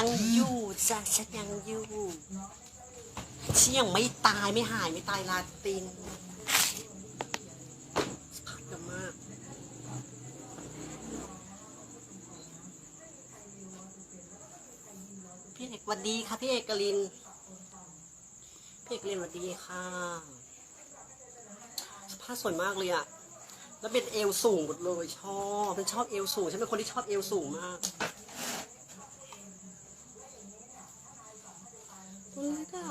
ยังอยู่จ้ะฉันยังอยู่ฉันยังไม่ตายไม่หายไม่ตายลาตินสภาพเยอะมาก พี่เอกวัสดีค่ะ พี่เอกลิน พี่เอกลินวัสดีค่ะสภาพสวยมากเลยอะแล้วเป็นเอวสูงหมดเลยชอบฉันชอบเอวสูงฉันเป็นคนที่ชอบเอวสูงมากตัว เล็กอะ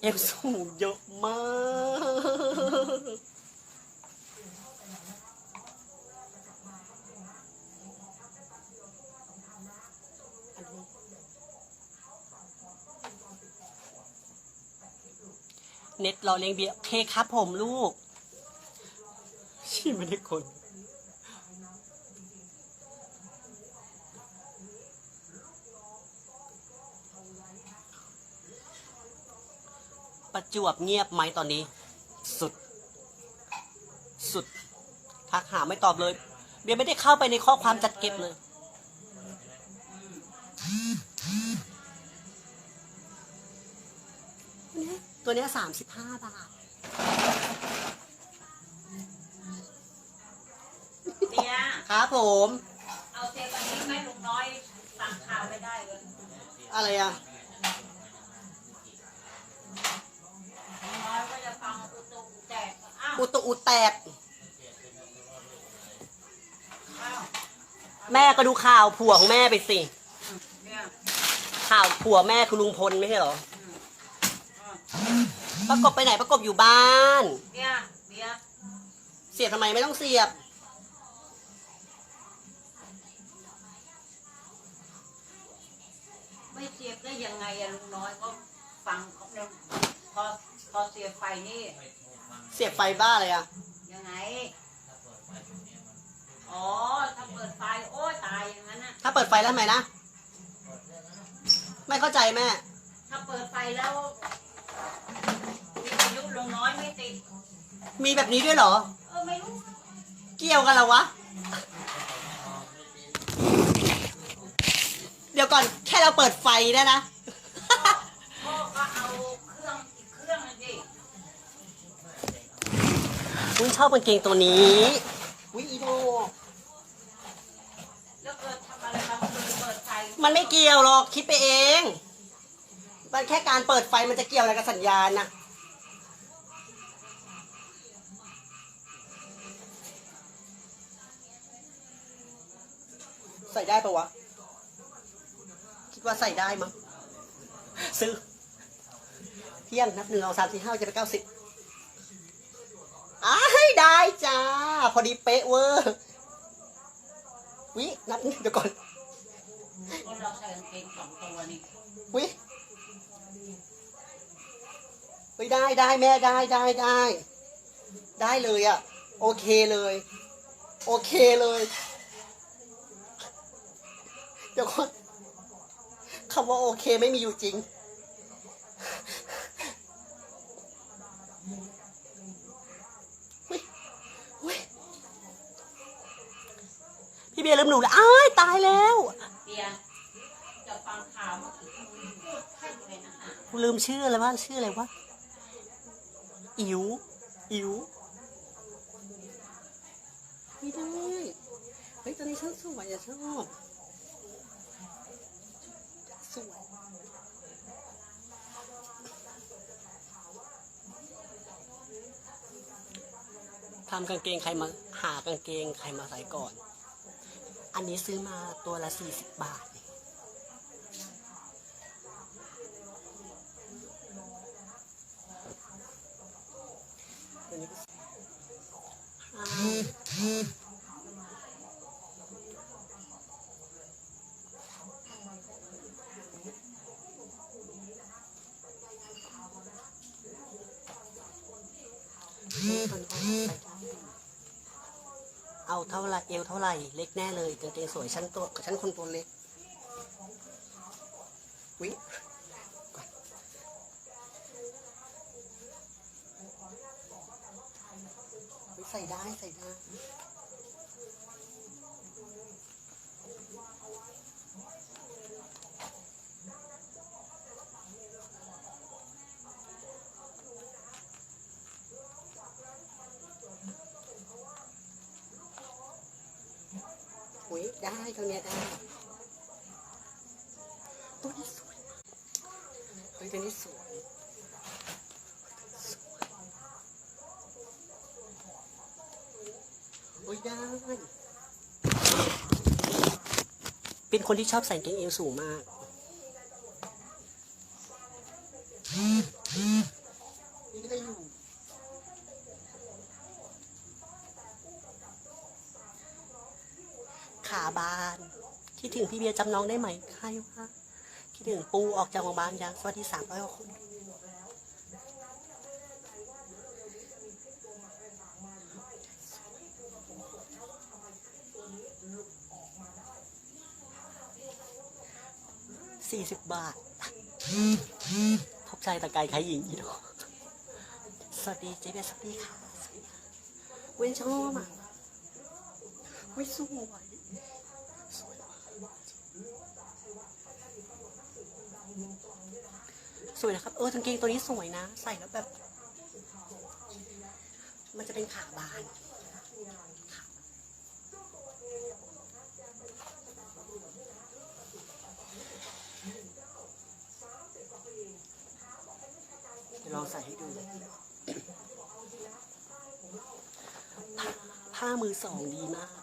เอวสูงเยอะมาก อันนี้เน็ตรอเลี้ยงเบียร์โอเคครับผมลูกชี่ไม่ได้คน ประจวบเงียบไหมตอนนี้ สุด สุดทักหาไม่ตอบเลย เบียร์ไม่ได้เข้าไปในข้อความจัดเก็บเลย ตัวเนี้สามสิบห้าบาทเบียร์ครับผม เอาเทปอันนี้ไม่ลุงน้อยสั่งข่าวไปได้เลย อะไรอะ ลุงน้อยก็จะฟังอุตุแจก อุตุอุแตก แม่ก็ดูข่าวผัวของแม่ไปสิข่าวผัวแม่คือลุงพลไม่ใช่เหรอประกบไปไหนประกบอยู่บ้าน เนี่ยเบียเสียบทำไมไม่ต้องเสียบ ไม่เสียบได้ยังไงอะลุงน้อยก็ฟังเขาเนี่ยพอพอเสียบไฟนี่ เสียบไฟบ้าอะไรอะ ยังไง อ๋อ ถ้าเปิดไฟ โอ้ยตายอย่างนั้นนะถ้าเปิดไฟแล้วทำไมนะ ไม่เข้าใจแม่ ถ้าเปิดไฟแล้ววิทยุลุงน้อยไม่ติด มีแบบนี้ด้วยเหรอ เออไม่รู้เกี่ยวกันเหรอวะ เดี๋ยวก่อนแค่เราเปิดไฟเนะนะ พ่อก็เอาเครื่องอีกเครื่องนึงดิ คุณ ชอบกางเกงตัวนี้วิอีโดแล้วเกิดทำอะไรบางทีเปิดไฟมันไม่เกี่ยวหรอกคิดไปเอง มันแค่การเปิดไฟมันจะเกี่ยวอะไรกับสัญญาณนะใส่ได้ปะวะ คิดว่าใส่ได้มั้งซื้อ เที่ยงนับหนึ่งเอาสามสี่ห้าจะไปเก้าสิบอ้า ได้จ้า พอดีเป๊ะเวอร์วินับหนึ่งเดี๋ยวก่อนก็เราใส่กางเกงสองตัวนี่วิวิได้ได้แม่ได้ได้ได้ ได้เลยอะ่ะโอเคเลย โอเคเลย เดี๋ยวก่อนคำว่าโอเคไม่มีอยู่จริง อุ๊ยอุ๊ย พี่เบียร์ลืมหนูแล้วอ้ายตายแล้วเบียร์จะฟังข่าวเมื่อกี้พูดให้เลยนะฮะกูลืมชื่ออะไรวะชื่ออะไรวะอิ๋วอิ๋วไม่ได้เฮ้ยตอนนี้ฉันสวยอะชอบสวยทำกางเกงใครมาหากางเกงใครมาใส่ก่อน อันนี้ซื้อมาตัวละสี่สิบบาท ตัวนี้ก็อ่าเอาเท่า ไหรเอวเท่าไหร่ เล็กแน่เลยกางเกงสวยชั้นตัวชั้นคนตัวเล็กวิวิใส่ได้ใส่ได้ ได้ตรงเนี้ได้ตัวนี้สวยมากตัวนี้สวยโอ้ยได้เป็นคนที่ชอบใส่กางเกงเอวสูงมาก นี่ก็อยู่ ขาบาน คิดถึง พี่เบียร์จำน้องได้ไหมใครวะคิดถึงปูออกจากโรงพยาบาลยังสวัสดีสามร้อยกว่าคนสี่สิบบาทพบชายตะไกายใครหญิงอีกแล้วสวัสดีเจ๊เบียร์สวัสดีค่ะเว้นชอบอะเว้ยสวยสวยมาก สวยนะครับ เออกางเกงตัวนี้สวยนะ ใส่แล้วแบบ มันจะเป็นขาบานเดี๋ยวลองใส่ให้ดู ผ้าผ้ามือสองดีมาก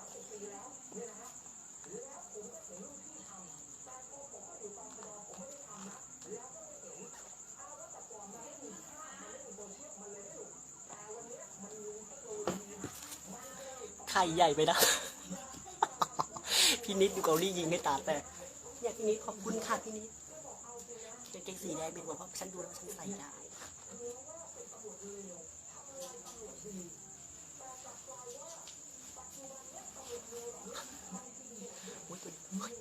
ข่ใหญ่ไปนะ พี่นิดดูเกาหลียิงให้ตาแตกเนี่ยพี่นิดขอบคุณค่ะพี่นิดกางเกงสีแดงเป็นบอกว่าฉันดูแล้วฉันใส่ได้ โอ้ยตัวนี้เฮ้ย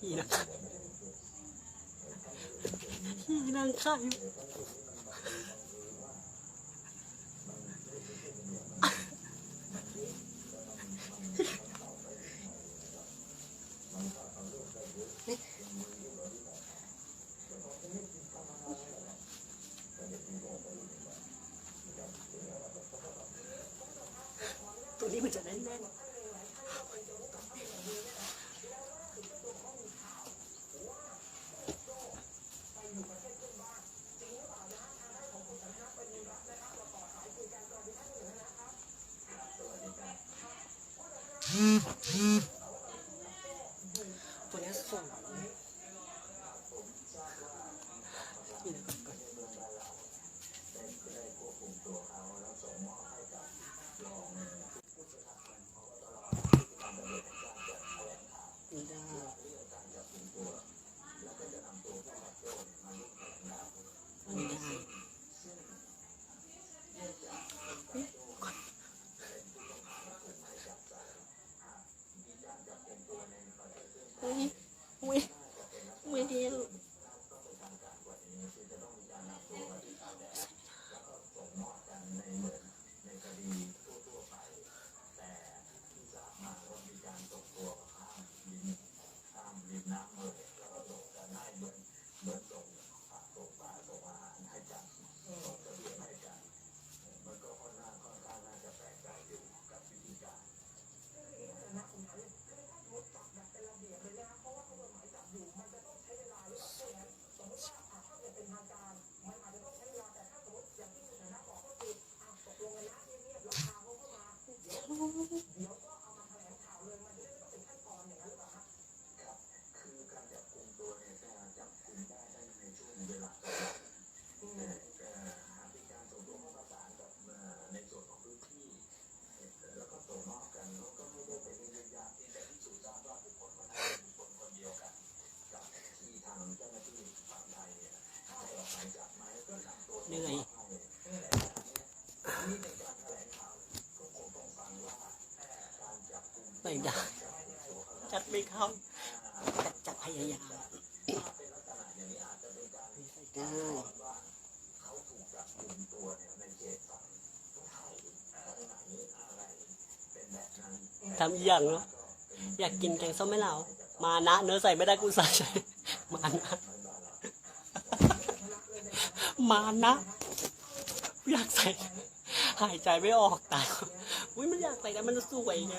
พี่นะ พี่นางไข่ ไม่ได้ จัดไม่เข้าแต่จะพยายามได้ทำอีกอย่างเนาะอยากกินแกงส้มไหมเรามานะ เนื้อใส่ไม่ได้กูใส่มานะ มานะอยากใส่ หายใจไม่ออกตายอุ้ยมันอยากใส่แต่มันสวยไง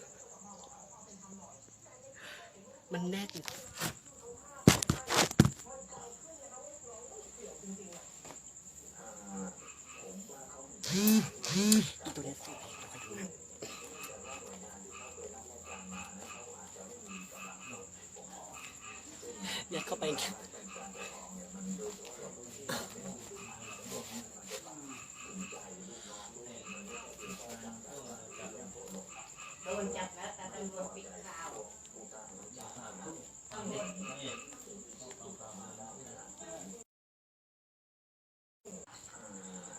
มันแน่นตัวนี้สวยยัดเข้าไปแล้วโดนจับแล้วแต่ตำรวจปิดข่าวต้องเด็ก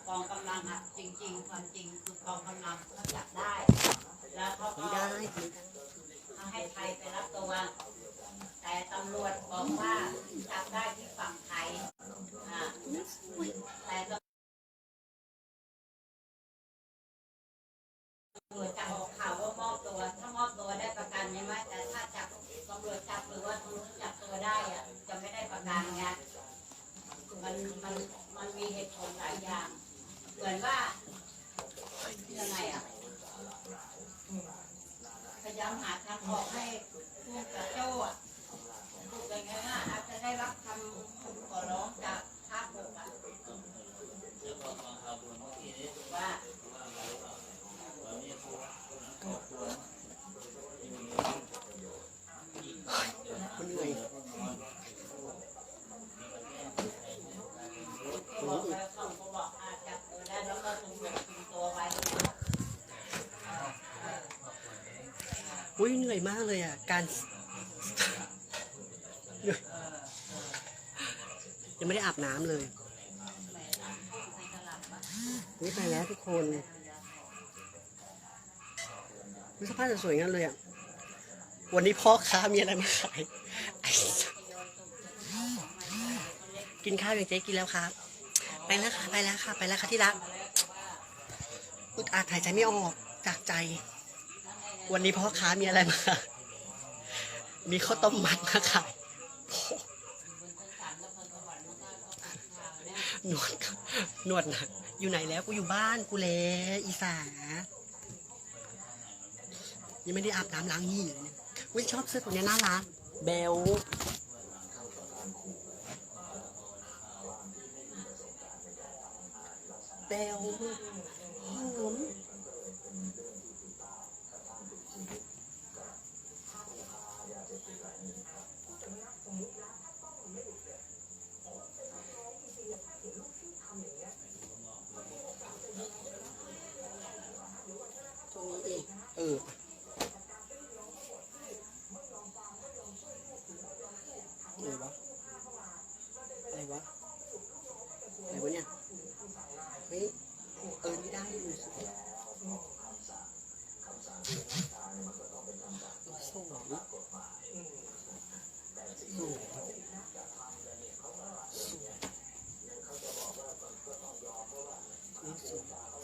กองกำลังอะ จริงๆความจริงคือกองกำลังเขาจับได้ แล้วเขาก็เขาให้ไทยไปรับตัว แต่ตำรวจบอกว่าจับได้ที่ฝั่งไทยอ่าแต่ตำรวจจะออกข่าวว่ามอบตัว ถ้ามอบตัวได้ประกันใช่ไหมแต่ถ้าจับตำรวจจับหรือว่าตำรวจจับตัวได้อะจะไม่ได้ประกันไงมันมันมันมีเหตุผลหลายอย่าง เหมือนว่ายังไงอะพยายาม หาทางออกให้ผู้กับโจ้อะพูดง่ายๆอาจจะได้รับคำขอร้องจากภาคบกอะว่า มันเหนื่อย ก็บอกแล้วเขาก็บอกอาจจับตัวได้แล้วก็ตำรวจคุมตัวไว้ อุ้ยเหนื่อย มากเลยอะ การ ยังไม่ได้อาบน้ำเลยนี่ไปแล้วทุกคนวิสภาพจะสวยงั้นเลยอะ วันนี้พ่อค้ามีอะไรมาขาย กินข้าวอย่างเจ๊กินแล้วครับ ไปแล้วค่ะ ไปแล้วค่ะ ไปแล้วค่ะที่รักอึดอัดหายใจไม่ออกจากใจ วันนี้พ่อค้ามีอะไรมาขายมีข้าวต้มมัดมาขายโอ้โหหนวดหนวดนะอยู่ไหนแล้วกูอยู่บ้านกูแล้วอีสายังไม่ได้อาบน้ำล้างหี่เลยเนี่ยวิชอบเสื้อตัวเนี้ยน่ารักเบลเบลหอม ตรงนี้ เองเออ อะไรวะ อะไรวะ อะไรวะเนี่ย เฮ้ย เออ นี่ได้อยู่สวยสวยสวยนี่สวย สวย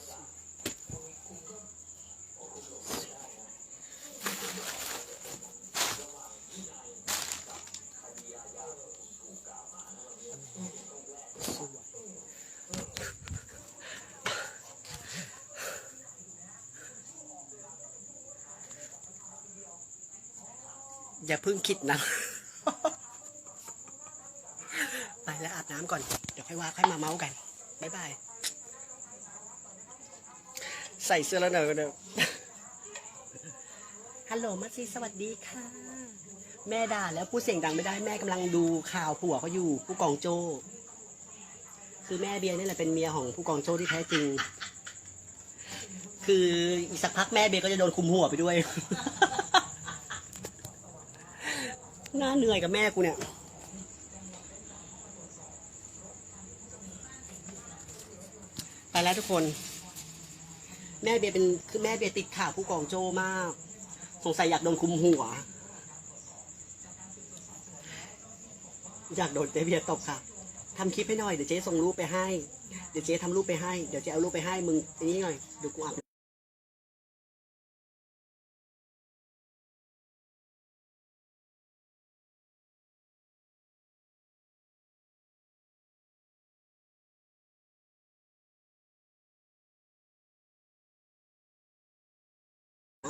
อย่าเพิ่งคิดนะ ไปแล้วอาบน้ำก่อน เดี๋ยวค่อยว่าค่อยมาเมาส์กัน บ๊ายบาย ใส่เสื้อแล้วเนอะเนอะฮัลโหลมัสซีสวัสดีค่ะ แม่ด่าแล้วพูดเสียงดังไม่ได้แม่กำลังดูข่าวผัวเขาอยู่ผู้กองโจ คือแม่เบียร์นี่แหละเป็นเมียของผู้กองโจที่แท้จริง คืออีกสักพักแม่เบียร์ก็จะโดนคุมหัวไปด้วย น่าเหนื่อยกับแม่กูเนี่ย ไปแล้วทุกคน แม่เบียร์เป็นคือแม่เบียร์ติดข่าวผู้กองโจมาก สงสัยอยากโดนคุมหัว อยากโดนเจ๊เบียร์ตบค่ะทำคลิปให้หน่อย เดี๋ยวเจ๊ส่งรูปไปให้ เดี๋ยวเจ๊ทำรูปไปให้ เดี๋ยวเจ๊เอารูปไปให้มึงอันนี้หน่อยเดูกูอาบ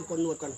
กลนหนวดก่อน